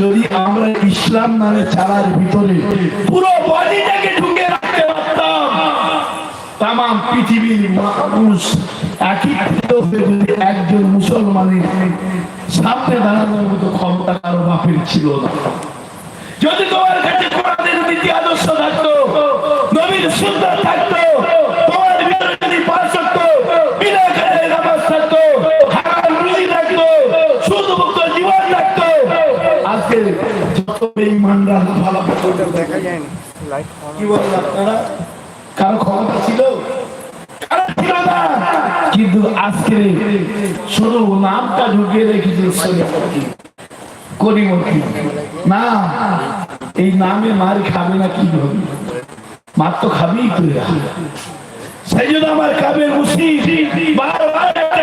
যদি আমরা ইসলাম নামে চালার ভিতরে পুরো বডিটাকে ঢুকে রাখতে পারতাম তাম পৃথিবীর মানুষ একত্রিত যদি একজন মুসলমানের সামনে দাঁড়ানোর মতো ক্ষমতা কারও বাপের ছিল না। যদি তোমার কাছে কোরআনের নীতি আদর্শ থাকতো, নবীর সুন্দর থাকতো দেখা যায় না কি বলেন আপনারা? কারও ক্ষমতা ছিল? কিন্তু আজকে শুধু নামটা ঢুকিয়ে রেখেছে করিমতি না এই নামে মার খাবে না কি হবে? মার তো খাবেই তুই সেই জন্য আমার কাবের মুসিদ বারবার একটা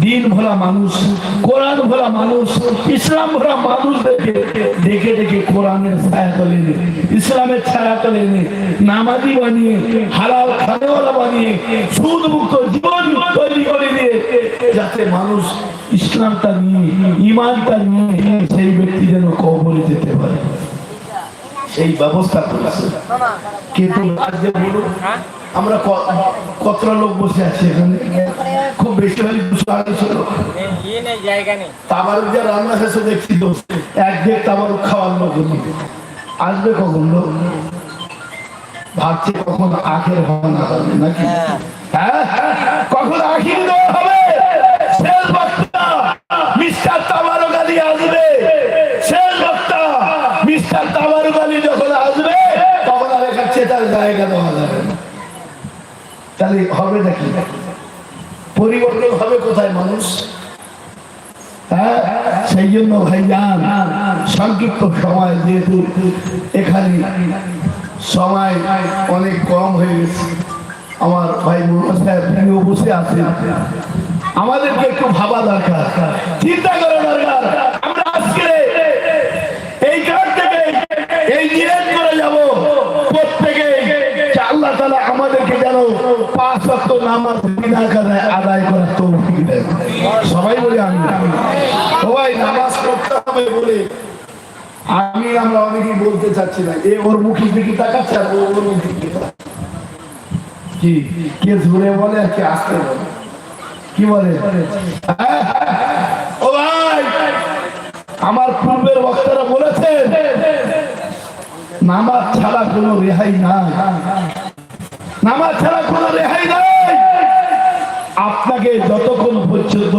দিন ভোলা মানুষ কোরআন ভোলা মানুষ ইসলাম ভোলা মানুষ দেখে দেখে কোরআনের ছায়া তলে ইসলামের ছায়া তলে নামাজি বানিয়ে হালাল খানেওয়ালা বানিয়ে সুদ মুক্ত জীবন তৈরি করে দিয়ে যাতে মানুষ ইসলামটা নিয়ে ইমানটা নিয়ে সেই ব্যক্তি যেন কবলে যেতে পারে। সেই ব্যবস্থা করেছে। কিন্তু আজকে বলুন আমরা ক- কতটা লোক বসে আছি এখানে? খুব বেশি হলে দুশো আড়াইশো লোক তাবারুক যা রান্না শেষে দেখছি এক দেড় তাবারুক খাওয়ার লোক আসবে কখন লোক ভাবছে কখন আখের হবে না হবে নাকি? হ্যাঁ কখন আখির হবে? আর যাবে তাহলে হবে নাকি? পরিবর্তন হবে কোথায় মানুষ? হ্যাঁ, সেই জন্য ভাইজান সংক্ষিপ্ত সময় যেহেতু এখানে সময় অনেক কম হয়ে গেছে। আমার ভাই মোহাম্মদ বসে আছেন। আমাদেরকে একটু ভাবা দরকার। চিন্তা করা দরকার আমরা আজকে এই কাজ থেকে এই নিয়ত করে যাব প্রত্যেকে যে আল্লাহ তালা আমাদেরকে যেন নামাজ বিনা আদায় করার তৌফিক দেন। সবাই বলে আমি সবাই নামাজ পড়তে হবে বলে আমি আমরা অনেকেই বলতে চাচ্ছি না। এ ওর দিকে তাকাচ্ছে আর ওর দিকে কি? কে বলে আর কে আসতে বলে? কি বলে? ও ভাই, আমার পূর্বের বক্তারা বলেছেন, নামাজ ছাড়া কোনো রেহাই নাই। নামাজ ছাড়া কোনো রেহাই নাই। আপনাকে যতক্ষণ পর্যন্ত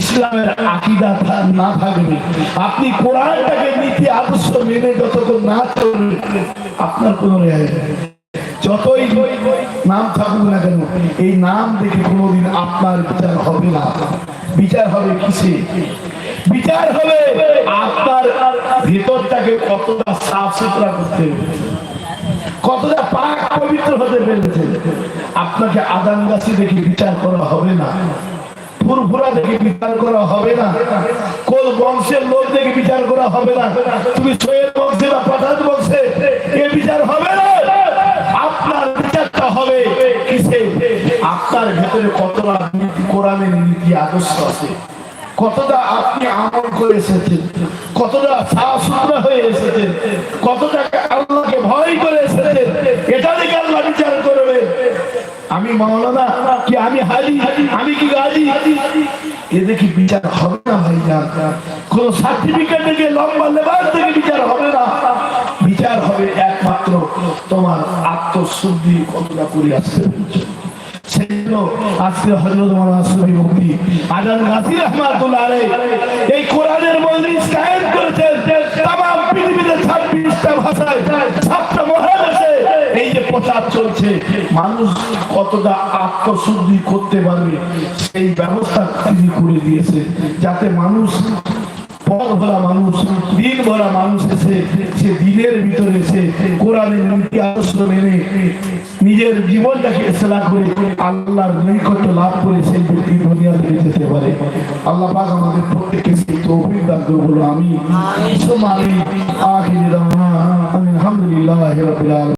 ইসলামের আকিদা না থাকবে, আপনি কোরআনটাকে নীতি আদর্শ মেনে যতক্ষণ না চলবে, আপনার কোনো রেহাই নেই। যতই নাম থাকুক না কেন, এই নাম দেখে কোনোদিন আপনার বিচার হবে না। বিচার হবে কিসে? বিচার হবে আপনার ভেতরটাকে কতটা সাফ সুতরা করতে হবে। কতটা পাক পবিত্র আপনাকে আদান গাছি দেখে বিচার করা হবে না। আপনার ভেতরে কতটা কোরআনের নীতি, আদর্শ আছে? কতটা আপনি আমল করে এসেছেন? কতটা সাফ সুতরা হয়ে এসেছেন? কতটা আল্লাহকে ভয় করে এসেছেন এটা দেখে আল্লাহ বিচার করবে আমি মাওলানা, কি আমি হাজি আমি কি গাজি এতে কি বিচার হবে না, ভাই না কোন সার্টিফিকেট থেকে, লম্বা লেবার থেকে বিচার হবে না। বিচার হবে একমাত্র তোমার আত্মশুদ্ধি কতটা করে আসছে। সেজন্য আজকে হজরত মাওলানা সুফি মুক্তি আজান গাজী রহমাতুল্লাহ আলাইহি এই কোরআনের মজলিস কায়েম করেছেন। তাম পৃথিবীতে 26টা ভাষায় 26টা প্রচার চলছে মানুষ কতটা আত্মশুদ্ধি করতে পারবে সেই ব্যবস্থা তিনি করে দিয়েছে যাতে মানুষ পথ ভরা মানুষ দিন ভরা মানুষ এসে সে দিনের ভিতরে এসে কোরআনের নীতি আদর্শ মেনে নিজের জীবনটাকে ইসলাম করে আল্লাহর নৈকট্য লাভ করে সেই ব্যক্তি দুনিয়া থেকে যেতে পারে। আল্লাহ পাক আমাদের প্রত্যেককে সেই তৌফিক দান করে আমি আমি আখিরি দাওয়ানা আলহামদুলিল্লাহি